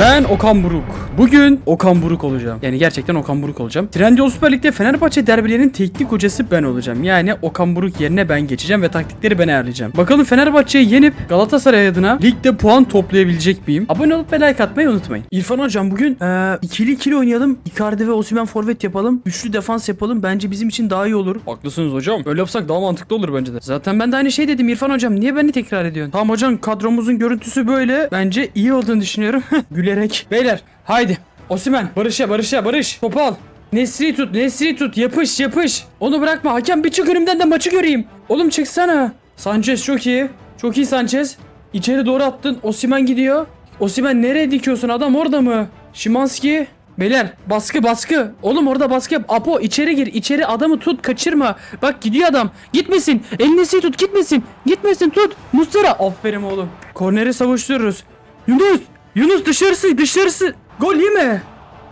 Ben Okan Buruk. Bugün Okan Buruk olacağım. Yani gerçekten Okan Buruk olacağım. Trendyol Süper Lig'de Fenerbahçe derbilerinin teknik hocası ben olacağım. Yani Okan Buruk yerine ben geçeceğim ve taktikleri ben ayarlayacağım. Bakalım Fenerbahçe'yi yenip Galatasaray adına ligde puan toplayabilecek miyim? Abone olup ve like atmayı unutmayın. İrfan hocam bugün eee, ikili ikili oynayalım. Icardi ve Osimhen forvet yapalım. Üçlü defans yapalım. Bence bizim için daha iyi olur. Haklısınız hocam. Öyle yapsak daha mantıklı olur bence de. Zaten ben de aynı şey dedim İrfan hocam. Niye beni tekrar ediyorsun? Tamam hocam kadromuzun görüntüsü böyle. Bence iyi olduğunu düşünüyorum. Gülerek. Beyler haydi. Osimhen Barış'a Barış'a Barış. Topu al. Nesri tut Nesri tut yapış yapış. Onu bırakma hakem bir çık önümden de maçı göreyim. Oğlum çıksana. Sanchez çok iyi. Çok iyi Sanchez. İçeri doğru attın. Osimhen gidiyor. Osimhen nereye dikiyorsun adam orada mı? Şimanski. Beyler baskı baskı. Oğlum orada baskı yap. Apo içeri gir. içeri adamı tut kaçırma. Bak gidiyor adam. Gitmesin. Elini tut gitmesin. Gitmesin tut. Mustara. Aferin oğlum. Korneri savuştururuz. Yunus. Yunus dışarısı dışarısı. Gol yeme.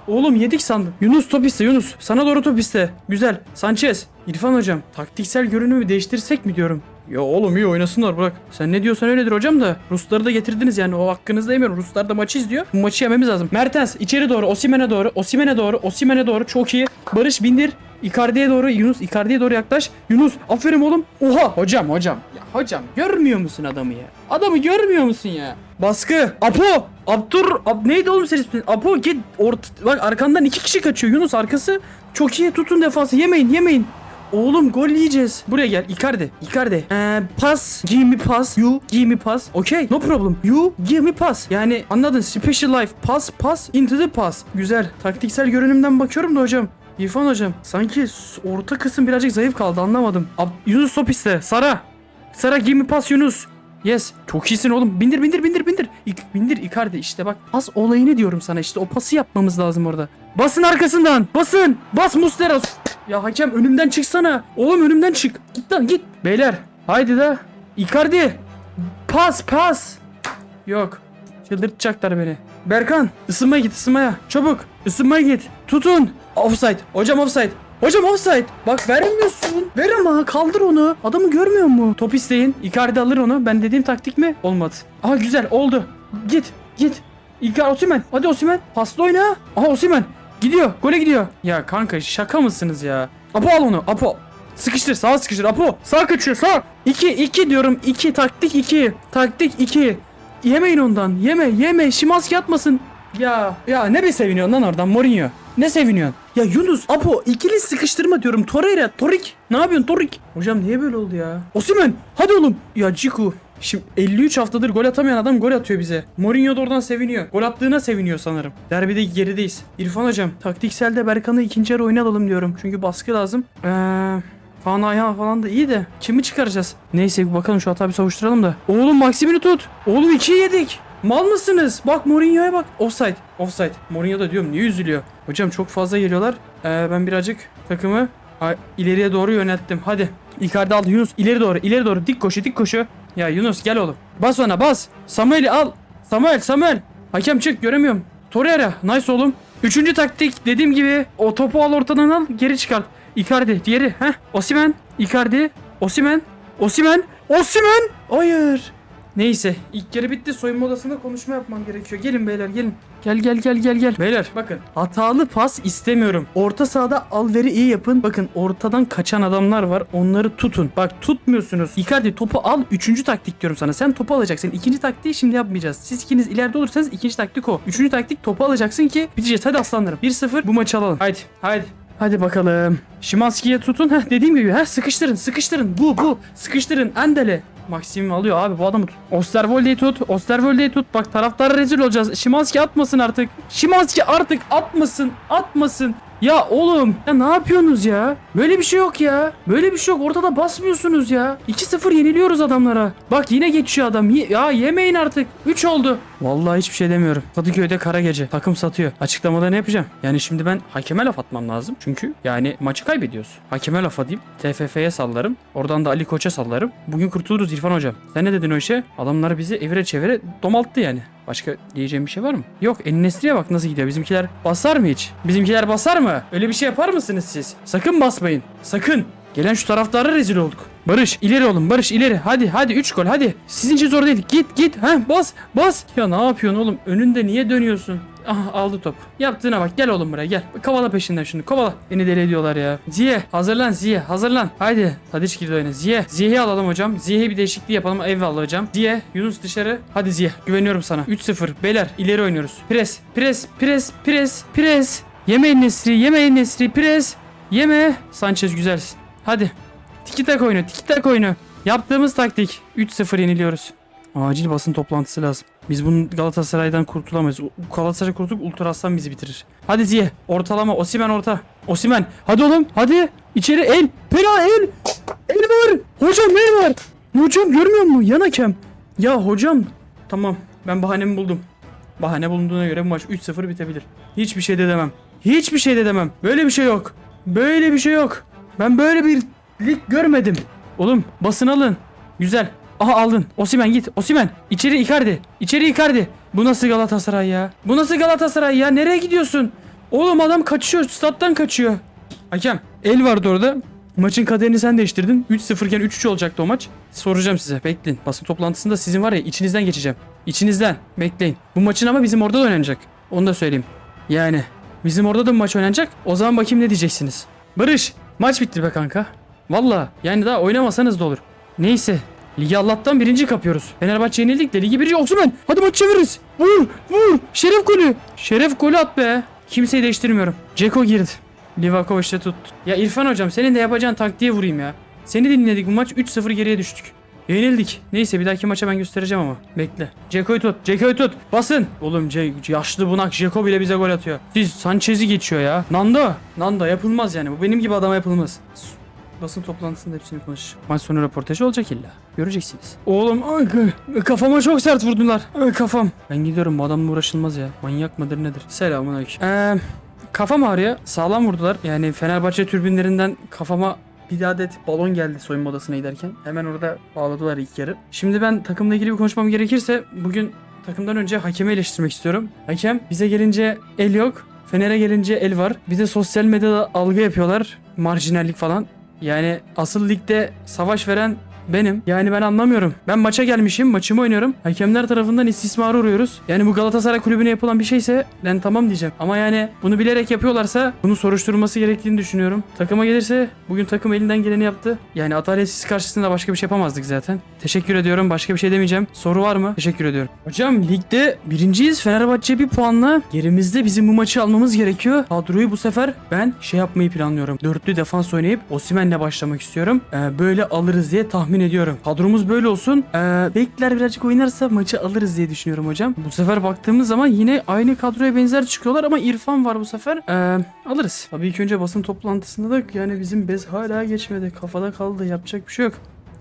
Oğlum yedik sandım. Yunus top iste Yunus. Sana doğru top iste. Güzel. Sanchez. İrfan hocam. Taktiksel görünümü değiştirsek mi diyorum. Ya oğlum iyi oynasınlar bırak. Sen ne diyorsan öyledir hocam da. Rusları da getirdiniz yani o hakkınızda yemiyorum. Ruslar da maçı izliyor. Bu maçı yememiz lazım. Mertens içeri doğru. Osimhen'e doğru. Osimhen'e doğru. Osimhen'e doğru. Çok iyi. Barış bindir. Icardi'ye doğru. Yunus Icardi'ye doğru yaklaş. Yunus aferin oğlum. Oha hocam hocam. Ya hocam görmüyor musun adamı ya? Adamı görmüyor musun ya? Baskı. Apo. Abdur. Ab, neydi oğlum senin ismin? Apo git. Ort bak arkandan iki kişi kaçıyor. Yunus arkası. Çok iyi tutun defansı. Yemeyin yemeyin. Oğlum gol yiyeceğiz. Buraya gel. Icardi. Icardi. Ee, pas. Give me pass. You give me pass. Okay. No problem. You give me pass. Yani anladın. Special life. Pass pass into the pass. Güzel. Taktiksel görünümden bakıyorum da hocam. İrfan hocam. Sanki orta kısım birazcık zayıf kaldı. Anlamadım. Ab Yunus top iste. Sara. Sara give me pass Yunus. Yes. Çok iyisin oğlum. Bindir bindir bindir bindir. İk, bindir Icardi işte bak. Pas olayını diyorum sana işte. O pası yapmamız lazım orada. Basın arkasından. Basın. Bas Muslera. Ya hakem önümden çıksana. Oğlum önümden çık. Git lan git. Beyler. Haydi de. Icardi. Pas pas. Yok. Çıldırtacaklar beni. Berkan ısınmaya git ısınmaya. Çabuk ısınmaya git. Tutun. Offside. Hocam offside. Hocam offside. Bak vermiyorsun. Ver ama kaldır onu. Adamı görmüyor mu? Top isteyin. Icardi alır onu. Ben dediğim taktik mi? Olmadı. Aha güzel oldu. Git git. Icardi Osimhen. Hadi Osimhen. Paslı oyna. Aha Osimhen. Gidiyor. Gole gidiyor. Ya kanka şaka mısınız ya? Apo al onu. Apo. Sıkıştır sağa sıkıştır Apo sağ kaçıyor sağ 2 2 diyorum 2 taktik 2 taktik 2 Yemeyin ondan yeme yeme Şimanski atmasın Ya ya ne bir seviniyorsun lan oradan Mourinho Ne seviniyorsun Ya Yunus Apo ikili sıkıştırma diyorum Torreira Torik ne yapıyorsun Torik Hocam niye böyle oldu ya Osimhen hadi oğlum Ya Ciku Şimdi 53 haftadır gol atamayan adam gol atıyor bize. Mourinho da oradan seviniyor. Gol attığına seviniyor sanırım. Derbide gerideyiz. İrfan hocam taktikselde Berkan'ı ikinci yarı oynayalım diyorum. Çünkü baskı lazım. Eee... Falan ayağı falan da iyi de kimi çıkaracağız? Neyse bakalım şu hata bir savuşturalım da. Oğlum Maxim'i tut. Oğlum 2'yi yedik. Mal mısınız? Bak Mourinho'ya bak. Offside. Offside. Mourinho da diyorum niye üzülüyor? Hocam çok fazla geliyorlar. Ee, ben birazcık takımı ileriye doğru yönelttim. Hadi. Icardi aldı Yunus ileri doğru ileri doğru dik koşu dik koşu. Ya Yunus gel oğlum. Bas ona bas. Samuel'i al. Samuel Samuel. Hakem çık göremiyorum. Torreira nice oğlum. Üçüncü taktik dediğim gibi o topu al ortadan al geri çıkart. Icardi diğeri heh. Osimen Icardi Osimen Osimen Osimen Hayır. Neyse ilk yarı bitti soyunma odasında konuşma yapmam gerekiyor. Gelin beyler gelin. Gel gel gel gel gel. Beyler bakın hatalı pas istemiyorum. Orta sahada alveri iyi yapın. Bakın ortadan kaçan adamlar var. Onları tutun. Bak tutmuyorsunuz. Icardi topu al. Üçüncü taktik diyorum sana. Sen topu alacaksın. İkinci taktiği şimdi yapmayacağız. Siz ikiniz ileride olursanız ikinci taktik o. Üçüncü taktik topu alacaksın ki biteceğiz. Hadi aslanlarım. 1-0 bu maçı alalım. Haydi haydi. Hadi bakalım. Şimanski'ye tutun. Heh, dediğim gibi. Heh, sıkıştırın sıkıştırın. Bu bu. Sıkıştırın. Endele. Maxim alıyor abi bu adamı tut. Osterwolde'yi tut. Osterwolde'yi tut. Bak taraftara rezil olacağız. Şimanski atmasın artık. Şimanski artık atmasın. Atmasın. Ya oğlum ya ne yapıyorsunuz ya? Böyle bir şey yok ya. Böyle bir şey yok. Ortada basmıyorsunuz ya. 2-0 yeniliyoruz adamlara. Bak yine geçiyor adam. Ya yemeyin artık. 3 oldu. Vallahi hiçbir şey demiyorum. Kadıköy'de kara gece. Takım satıyor. Açıklamada ne yapacağım? Yani şimdi ben hakeme laf atmam lazım. Çünkü yani maçı kaybediyoruz. Hakeme laf atayım. TFF'ye sallarım. Oradan da Ali Koç'a sallarım. Bugün kurtuluruz İrfan hocam. Sen ne dedin o işe? Adamlar bizi evire çevire domalttı yani. Başka diyeceğim bir şey var mı? Yok Ennesri'ye bak nasıl gidiyor. Bizimkiler basar mı hiç? Bizimkiler basar mı? Öyle bir şey yapar mısınız siz? Sakın basmayın. Sakın. Gelen şu taraftara rezil olduk. Barış ileri oğlum Barış ileri. Hadi hadi 3 gol hadi. Sizin için zor değil. Git git. Ha bas bas. Ya ne yapıyorsun oğlum? Önünde niye dönüyorsun? Ah aldı top. Yaptığına bak. Gel oğlum buraya gel. Kovala peşinden şunu. Kovala. Beni deli ediyorlar ya. Ziye hazırlan Ziye hazırlan. Haydi. Tadiç girdi oyuna. Ziye. Ziye'yi alalım hocam. Ziye'ye bir değişikliği yapalım. Eyvallah hocam. Ziye. Yunus dışarı. Hadi Ziye. Güveniyorum sana. 3-0. Beyler ileri oynuyoruz. Pres. Pres. Pres. Pres. Pres. Yemeyin Nesri. Yemeyin Nesri. Pres. Yeme. Sanchez güzelsin. Hadi. Tiki tak oyunu. Tiki tak oyunu. Yaptığımız taktik. 3-0 yeniliyoruz. Acil basın toplantısı lazım. Biz bunun Galatasaray'dan kurtulamayız. Galatasaray kurtulduk Ultra Aslan bizi bitirir. Hadi Ziye. Ortalama. Osimen orta. Osimen. Hadi oğlum. Hadi. İçeri el. Pena el. El var. Hocam el var. Hocam görmüyor musun? Yan hakem. Ya hocam. Tamam. Ben bahanemi buldum. Bahane bulunduğuna göre bu maç 3-0 bitebilir. Hiçbir şey de demem. Hiçbir şey de demem. Böyle bir şey yok. Böyle bir şey yok. Ben böyle bir lig görmedim. Oğlum basın alın. Güzel. Aha aldın. Osimen git. Osimen. İçeri Icardi. İçeri Icardi. Bu nasıl Galatasaray ya? Bu nasıl Galatasaray ya? Nereye gidiyorsun? Oğlum adam kaçıyor. Stat'tan kaçıyor. Hakem. El vardı orada. Maçın kaderini sen değiştirdin. 3-0 iken 3-3 olacaktı o maç. Soracağım size. Bekleyin. Basın toplantısında sizin var ya içinizden geçeceğim. İçinizden. Bekleyin. Bu maçın ama bizim orada da oynanacak. Onu da söyleyeyim. Yani bizim orada da maç oynanacak. O zaman bakayım ne diyeceksiniz. Barış. Maç bitti be kanka. Valla yani daha oynamasanız da olur. Neyse. Ligi Allah'tan birinci kapıyoruz. Fenerbahçe yenildik de ligi birinci Oksimen. Hadi maç çeviririz. Vur vur. Şeref golü. Şeref golü at be. Kimseyi değiştirmiyorum. Ceko girdi. Livakovic de tut. Ya İrfan hocam senin de yapacağın taktiğe vurayım ya. Seni dinledik bu maç 3-0 geriye düştük. Yenildik. Neyse bir dahaki maça ben göstereceğim ama. Bekle. Ceko'yu tut. Ceko'yu tut. Basın. Oğlum Ce yaşlı bunak Ceko bile bize gol atıyor. Siz Sanchez'i geçiyor ya. Nando. Nando yapılmaz yani. Bu benim gibi adama yapılmaz. Basın toplantısında hepsini konuş. Maç sonu röportajı olacak illa. Göreceksiniz. Oğlum kafama çok sert vurdular. Kafam. Ben gidiyorum bu adamla uğraşılmaz ya. Manyak mıdır nedir? Selamun aleyküm. Eee kafam ağrıyor. Sağlam vurdular. Yani Fenerbahçe türbinlerinden kafama bir adet balon geldi soyunma odasına giderken. Hemen orada bağladılar ilk yarı. Şimdi ben takımla ilgili bir konuşmam gerekirse bugün takımdan önce hakemi eleştirmek istiyorum. Hakem bize gelince el yok. Fener'e gelince el var. Bir de sosyal medyada algı yapıyorlar. Marjinallik falan. Yani asıl ligde savaş veren benim. Yani ben anlamıyorum. Ben maça gelmişim, maçımı oynuyorum. Hakemler tarafından istismara uğruyoruz. Yani bu Galatasaray kulübüne yapılan bir şeyse ben tamam diyeceğim. Ama yani bunu bilerek yapıyorlarsa bunu soruşturulması gerektiğini düşünüyorum. Takıma gelirse bugün takım elinden geleni yaptı. Yani adaletsiz karşısında başka bir şey yapamazdık zaten. Teşekkür ediyorum. Başka bir şey demeyeceğim. Soru var mı? Teşekkür ediyorum. Hocam ligde birinciyiz. Fenerbahçe bir puanla. Gerimizde bizim bu maçı almamız gerekiyor. Kadroyu bu sefer ben şey yapmayı planlıyorum. Dörtlü defans oynayıp Osimhen'le başlamak istiyorum. Ee, böyle alırız diye tahmin ediyorum. Kadromuz böyle olsun. Ee, bekler birazcık oynarsa maçı alırız diye düşünüyorum hocam. Bu sefer baktığımız zaman yine aynı kadroya benzer çıkıyorlar ama İrfan var bu sefer. Ee, alırız. Tabii ilk önce basın toplantısında da yani bizim bez hala geçmedi. Kafada kaldı. Yapacak bir şey yok.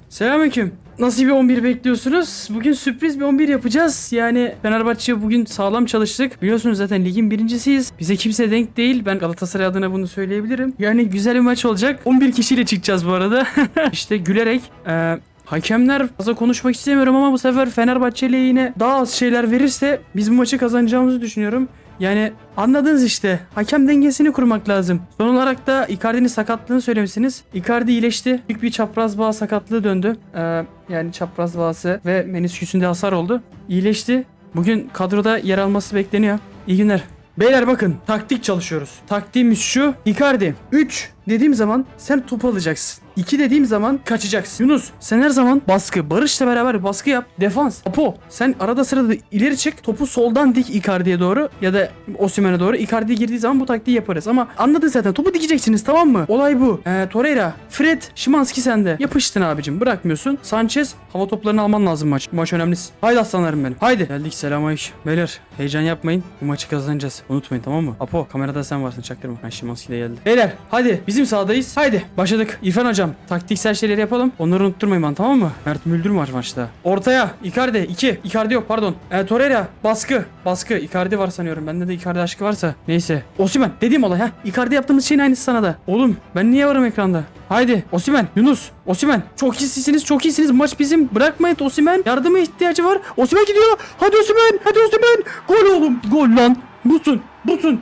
Selamünaleyküm. Nasıl bir 11 bekliyorsunuz? Bugün sürpriz bir 11 yapacağız. Yani Fenerbahçe bugün sağlam çalıştık. Biliyorsunuz zaten ligin birincisiyiz. Bize kimse denk değil. Ben Galatasaray adına bunu söyleyebilirim. Yani güzel bir maç olacak. 11 kişiyle çıkacağız bu arada. işte gülerek. Ee, Hakemler fazla konuşmak istemiyorum ama bu sefer Fenerbahçe lehine daha az şeyler verirse biz bu maçı kazanacağımızı düşünüyorum. Yani anladınız işte. Hakem dengesini kurmak lazım. Son olarak da Icardi'nin sakatlığını söylemişsiniz. Icardi iyileşti. Büyük bir çapraz bağ sakatlığı döndü. Ee, yani çapraz bağısı ve menisküsünde hasar oldu. İyileşti. Bugün kadroda yer alması bekleniyor. İyi günler. Beyler bakın taktik çalışıyoruz. Taktiğimiz şu. Icardi 3 dediğim zaman sen topu alacaksın. 2 dediğim zaman kaçacaksın. Yunus sen her zaman baskı. Barış'la beraber baskı yap. Defans. Apo sen arada sırada ileri çık. Topu soldan dik Icardi'ye doğru ya da Osimhen'e doğru. Icardi girdiği zaman bu taktiği yaparız. Ama anladın zaten. Topu dikeceksiniz tamam mı? Olay bu. Ee, Torreira, Fred, Şimanski sende. Yapıştın abicim. Bırakmıyorsun. Sanchez hava toplarını alman lazım maç. Bu maç önemlisi. Haydi aslanlarım benim. Haydi. Geldik selamünaleyküm. Beyler heyecan yapmayın. Bu maçı kazanacağız. Unutmayın tamam mı? Apo kamerada sen varsın çaktırma. Ha Şimanski de geldi. Beyler hadi bizim sahadayız. Haydi başladık. İrfan hocam taktiksel şeyleri yapalım. Onları unutturmayın bana tamam mı? Mert Müldür var maçta. Ortaya Icardi 2. Icardi yok pardon. E, Torreira baskı. Baskı. Icardi var sanıyorum. Bende de Icardi aşkı varsa. Neyse. Osimen dediğim olay ha. Icardi yaptığımız şeyin aynısı sana da. Oğlum ben niye varım ekranda? Haydi Osimen, Yunus, Osimen. Çok iyisiniz, çok iyisiniz. Maç bizim. Bırakmayın Osimen. Yardıma ihtiyacı var. Osimen gidiyor. Hadi Osimen, hadi Osimen. Gol oğlum. Gol lan. Busun, busun.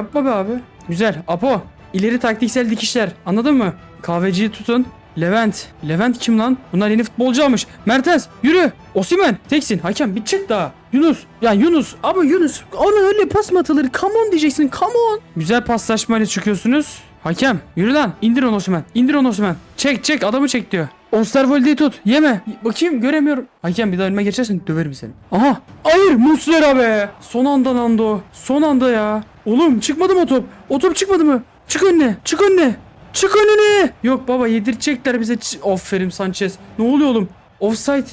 Yapma be abi. Güzel. Apo. İleri taktiksel dikişler. Anladın mı? Kahveciyi tutun. Levent. Levent kim lan? Bunlar yeni futbolcu almış. Mertens yürü. Osimen teksin. Hakem bir çık daha. Yunus. Ya Yunus. Ama Yunus. Ona öyle pas mı atılır? Come on diyeceksin. Come on. Güzel paslaşmayla çıkıyorsunuz. Hakem yürü lan. İndir onu Osimen. İndir onu Osimen. Çek çek adamı çek diyor. Osterwolde'yi tut. Yeme. Bakayım göremiyorum. Hakem bir daha önüme geçersen döverim seni. Aha. Hayır Muslera be. Son anda Nando. Son anda ya. Oğlum çıkmadı mı o top? O top çıkmadı mı? Çık önüne. Çık önüne. Çık önüne. Yok baba yedirecekler bize. Ç- Aferin Sanchez. Ne oluyor oğlum? Offside.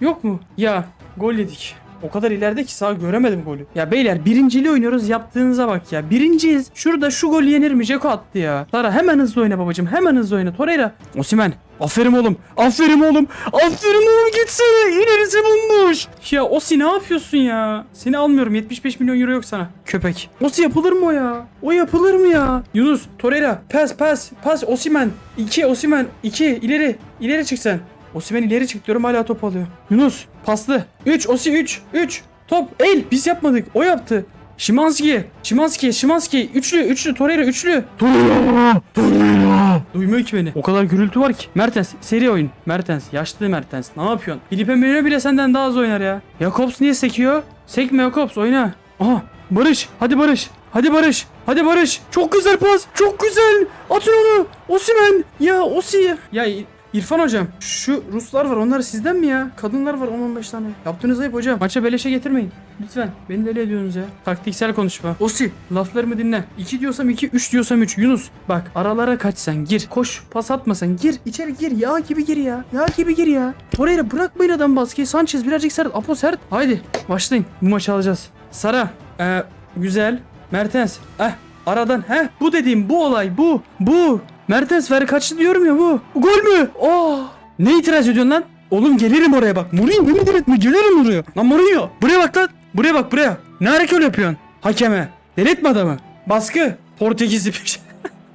Yok mu? Ya gol yedik. O kadar ileride ki sağ göremedim golü. Ya beyler birinciliği oynuyoruz yaptığınıza bak ya. Birinciyiz. Şurada şu golü yenir mi? Ceko attı ya. Sara hemen hızlı oyna babacım. Hemen hızlı oyna. Torreira. Osimen. Aferin oğlum. Aferin oğlum. Aferin oğlum gitsene. İlerisi bomboş. Ya Osi ne yapıyorsun ya? Seni almıyorum. 75 milyon euro yok sana. Köpek. Osi yapılır mı o ya? O yapılır mı ya? Yunus. Torreira. Pas pas. Pas Osimen. 2 Osimen. 2 ileri. İleri çık sen. Osimen ileri çık diyorum hala top alıyor. Yunus paslı. 3 Osi 3 3 top el biz yapmadık o yaptı. Şimanski, Şimanski, Şimanski, üçlü, üçlü, Torreira, üçlü. Torreira, Torreira. Duymuyor ki beni. O kadar gürültü var ki. Mertens, seri oyun. Mertens, yaşlı Mertens. Ne yapıyorsun? Filipe Melo bile senden daha az oynar ya. Jakobs niye sekiyor? Sekme Jakobs, oyna. Aha, Barış, hadi Barış. Hadi Barış. Hadi Barış. Çok güzel pas. Çok güzel. Atın onu. Osimen. Ya Osi. Ya İrfan hocam şu Ruslar var onlar sizden mi ya? Kadınlar var 10-15 tane. Yaptığınız ayıp hocam. Maça beleşe getirmeyin. Lütfen. Beni deli ediyorsunuz ya. Taktiksel konuşma. Osi laflarımı dinle. 2 diyorsam 2, 3 diyorsam 3. Yunus bak aralara kaç sen gir. Koş pas atma sen gir. içeri gir. Yağ gibi gir ya. Yağ gibi gir ya. Torreira bırakmayın adam baskıyı. Sanchez birazcık sert. Apo sert. Haydi başlayın. Bu maçı alacağız. Sara. Ee, güzel. Mertens. Eh aradan. Heh bu dediğim bu olay bu. Bu. Mertens ver kaçtı diyorum ya bu. Gol mü? Oh. Ne itiraz ediyorsun lan? Oğlum gelirim oraya bak. Mourinho beni delirtme gelirim oraya. Lan Mourinho. Buraya bak lan. Buraya bak buraya. Ne hareket yapıyorsun? Hakeme. Delirtme adamı. Baskı. Portekizli bir şey.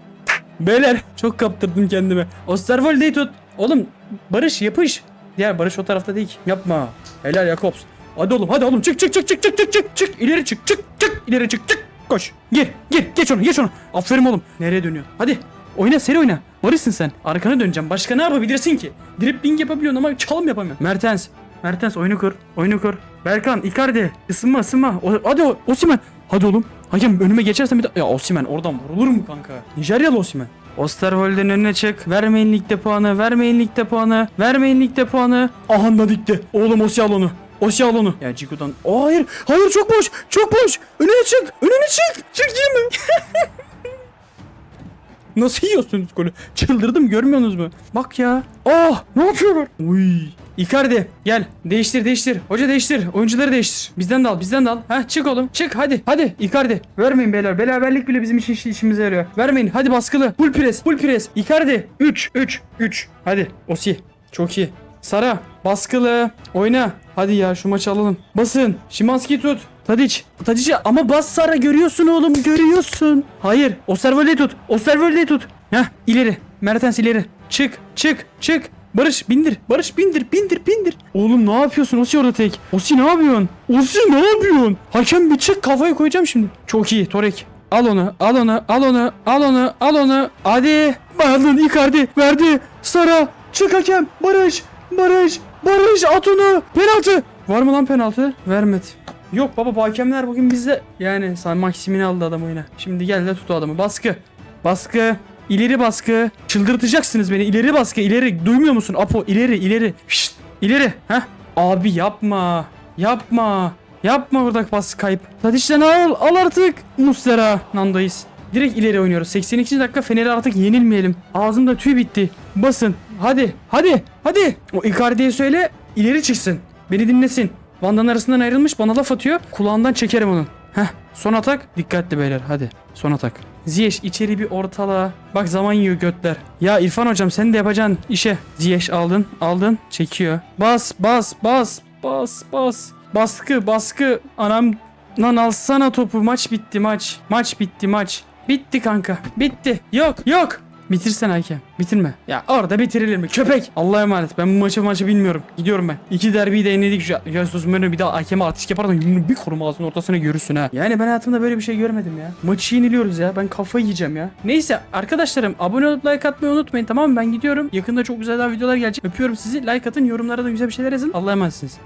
Beyler çok kaptırdım kendime. Osterwolde'yi tut. Oğlum Barış yapış. Diğer Barış o tarafta değil. Yapma. Helal Jakobs. Hadi oğlum hadi oğlum çık çık çık çık çık çık çık çık ileri çık çık çık ileri çık çık koş gir gir geç onu geç onu aferin oğlum nereye dönüyor hadi oyna seri oyna Barış'sın sen arkana döneceğim başka ne yapabilirsin ki dribbling yapabiliyorsun ama çalım yapamıyorsun Mertens Mertens oyunu kur oyunu kur Berkan Icardi ısınma ısınma o, hadi o, Osimen hadi oğlum hakem önüme geçersen bir daha ya Osimen oradan vurulur mu kanka Nijeryalı Osimen Osterwolde'nin önüne çık. Vermeyin ligde puanı. Vermeyin ligde puanı. Vermeyin ligde puanı. Aha da dikti. Oğlum Osi al onu. Osi al onu. Ya Ciku'dan. Aa, hayır. Hayır çok boş. Çok boş. Önüne çık. Önüne çık. Çık yeme. Nasıl yiyorsunuz golü? Çıldırdım görmüyorsunuz mu? Bak ya. Ah ne yapıyorlar? Uy. Icardi gel. Değiştir değiştir. Hoca değiştir. Oyuncuları değiştir. Bizden de al bizden de al. Ha çık oğlum çık. Hadi hadi. Icardi vermeyin beyler. Beraberlik bile bizim için iş- işimize yarıyor. Vermeyin. Hadi baskılı. Full pres full pres. Icardi 3 3 3 hadi Osi. Çok iyi Sara baskılı oyna hadi ya şu maçı alalım basın Şimanski tut Tadiç. Tadiç ama bas Sara görüyorsun oğlum görüyorsun. Hayır. Osterwolde'yi tut. Osterwolde'yi tut. Heh ileri. Mertens ileri. Çık çık çık. Barış bindir. Barış bindir bindir bindir. Oğlum ne yapıyorsun Osi orada tek. Osi ne yapıyorsun? Osi ne yapıyorsun? Hakem bir çık kafayı koyacağım şimdi. Çok iyi Torek. Al onu, al onu, al onu, al onu, al onu. Hadi. Bağladın Icardi verdi. Sara. Çık hakem. Barış. Barış. Barış at onu. Penaltı. Var mı lan penaltı? Vermedi. Yok baba bu hakemler bugün bizde. Yani sen maksimini aldı adam oyuna. Şimdi gel de tut adamı. Baskı. Baskı. İleri baskı. Çıldırtacaksınız beni. İleri baskı. ileri. Duymuyor musun? Apo ileri ileri. Şşt. İleri. Heh. Abi yapma. Yapma. Yapma burada baskı kayıp. Tadiş'ten al. Al artık. Mustera. Nando'yız. Direkt ileri oynuyoruz. 82. dakika Fener'i artık yenilmeyelim. Ağzımda tüy bitti. Basın. Hadi. Hadi. Hadi. O Icardi'ye söyle. ileri çıksın. Beni dinlesin. Van'dan arasından ayrılmış bana laf atıyor. Kulağından çekerim onun. Heh. Son atak. Dikkatli beyler hadi. Son atak. Ziyeş içeri bir ortala. Bak zaman yiyor götler. Ya İrfan hocam sen de yapacaksın işe. Ziyeş aldın aldın çekiyor. Bas bas bas bas bas. Baskı baskı. Anam lan alsana topu maç bitti maç. Maç bitti maç. Bitti kanka. Bitti. Yok yok. Bitirsen hakem. Bitirme. Ya orada bitirilir mi? Köpek. Allah'a emanet. Ben bu maçı maçı bilmiyorum. Gidiyorum ben. İki derbiyi de yenildik. şu- Ya sus Mourinho bir daha hakeme atış yaparsan yumruğunu bir kurum ağzının ortasına görürsün ha. Yani ben hayatımda böyle bir şey görmedim ya. Maçı yeniliyoruz ya. Ben kafayı yiyeceğim ya. Neyse arkadaşlarım abone olup like atmayı unutmayın tamam mı? Ben gidiyorum. Yakında çok güzel daha videolar gelecek. Öpüyorum sizi. Like atın. Yorumlara da güzel bir şeyler yazın. Allah'a emanetsiniz.